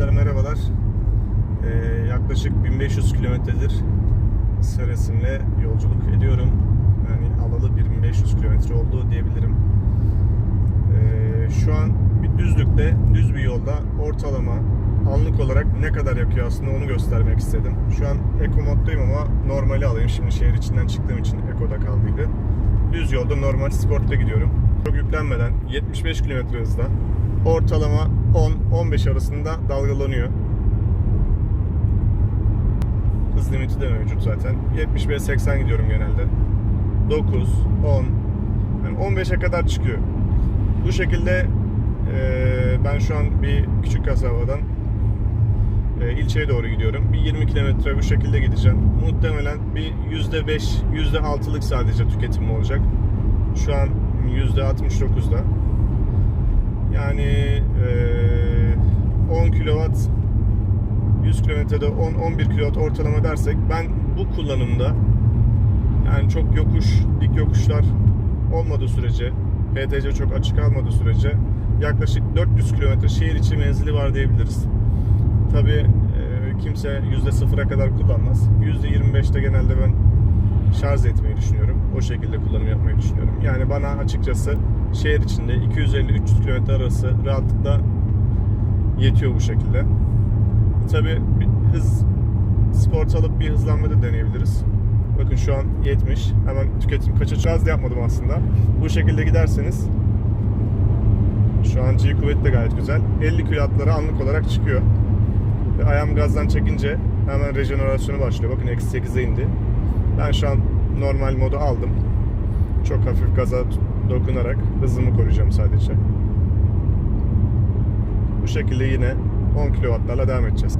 Arkadaşlar merhabalar. Ee, yaklaşık 1500 kilometredir Seresim'le yolculuk ediyorum. Yani alalı 1500 kilometre oldu diyebilirim. Ee, şu an bir düzlükte, düz bir yolda ortalama anlık olarak ne kadar yakıyor aslında onu göstermek istedim. Şu an Eco moddayım ama normali alayım. Şimdi şehir içinden çıktığım için Eco'da kaldıydı. Düz yolda normal sportta gidiyorum. Çok yüklenmeden 75 km hızla ortalama 10-15 arasında dalgalanıyor. Hız limiti de mevcut zaten. 75-80 gidiyorum genelde. 9, 10, yani 15'e kadar çıkıyor. Bu şekilde eee, ben şu an bir küçük kasabadan eee, ilçeye doğru gidiyorum. Bir 20 kilometre bu şekilde gideceğim. Muhtemelen bir %5, %6'lık sadece tüketim olacak. Şu an %69'da. Yani eee 10 kilowatt 100 kilometrede 10-11 kilowatt ortalama dersek ben bu kullanımda yani çok yokuş, dik yokuşlar olmadığı sürece PTC çok açık almadığı sürece yaklaşık 400 kilometre şehir içi menzili var diyebiliriz. Tabi kimse %0'a kadar kullanmaz. %25'te genelde ben şarj etmeyi düşünüyorum. O şekilde kullanım yapmayı düşünüyorum. Yani bana açıkçası şehir içinde 250-300 kilometre arası rahatlıkla yetiyor bu şekilde. Tabi hız sport alıp bir hızlanma da deneyebiliriz. Bakın şu an 70. Hemen tüketim kaça gaz da yapmadım aslında. Bu şekilde giderseniz şu an G kuvveti de gayet güzel. 50 kilowattlara anlık olarak çıkıyor. Ve ayağım gazdan çekince hemen rejenerasyonu başlıyor. Bakın eksi 8'e indi. Ben şu an normal modu aldım. Çok hafif gaza dokunarak hızımı koruyacağım sadece. Bu şekilde yine 10 kW'larla devam edeceğiz.